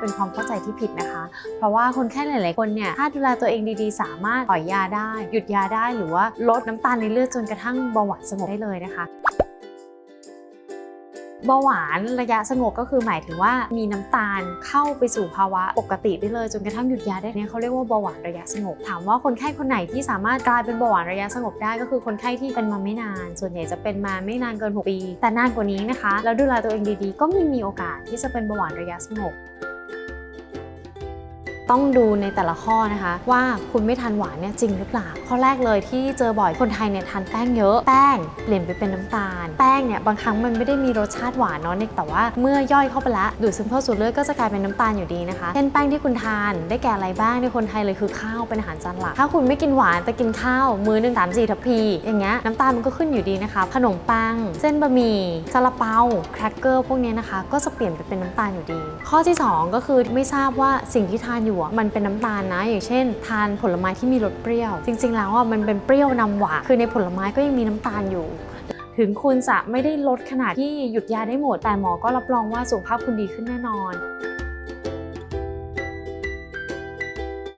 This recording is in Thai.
เป็นความเข้าใจที่ผิดนะคะ เพราะว่าคนไข้หลาย ๆ คนเนี่ยถ้าดูแลตัวเองดี ๆ สามารถปล่อยยาได้ หยุดยาได้หรือว่าลดน้ำตาลในเลือดจนกระทั่งเบาหวานสงบได้เลยนะคะเบาหวานระยะสงบก็คือหมายถึงว่ามีน้ำตาลเข้าไปสู่ภาวะปกติได้เลย จนกระทั่งหยุดยาได้เนี่ยเขาเรียกว่าเบาหวานระยะสงบถามว่าคนไข้คนไหนที่สามารถกลายเป็นเบาหวานระยะสงบได้ก็คือคนไข้ที่เป็นมาไม่นาน ส่วนใหญ่จะเป็นมาไม่นานเกิน 6 ปี แต่นานกว่านี้นะคะ แล้วดูแลตัวเองดีๆ ก็มีมีโอกาสที่จะเป็นเบาหวานระยะสงบ ต้องดูในแต่ละข้อนะคะ ว่าคุณไม่ทานหวานเนี่ยจริงหรือเปล่า ข้อแรกเลยที่เจอบ่อยคนไทยเนี่ยทานแป้งเยอะแป้งเปลี่ยนไปเป็นน้ำตาล แป้งเนี่ยบางครั้งมันไม่ได้มีรสชาติหวานเนาะแต่ว่าเมื่อย่อยเข้าไปแล้วดูดซึมเข้าสู่เลือดก็จะกลายเป็นน้ำตาลอยู่ดีนะคะเช่นแป้งที่คุณทานได้แก่อะไรบ้างในคนไทยเลยคือข้าวเป็นอาหารจานหลักถ้าคุณไม่กินหวานแต่กินข้าวมื้อหนึ่งสามสี่ทัพพี อย่างเงี้ยน้ำตาลมันก็ขึ้นอยู่ดีนะคะ ขนมปัง เส้นบะหมี่ซาลาเปาแครกเกอร์พวกเนี้ยนะคะ ก็จะเปลี่ยนไปเป็นน้ำตาลอยู่ดี ข้อที่ 2 ก็คือไม่ทราบว่าสิ่งที่ทานอยู่อะมันเป็นน้ำตาลนะ อย่างเช่น ทานผลไม้ที่มีรสเปรี้ยว จริง ๆ แล้วอะมันเป็นเปรี้ยวนำหวานคือในผลไม้ก็ยังมีน้ำตาลอยู่ถึงคุณจะไม่ได้ลดขนาดที่หยุดยาได้หมด แต่หมอก็รับรองว่าสุขภาพคุณดีขึ้นแน่นอน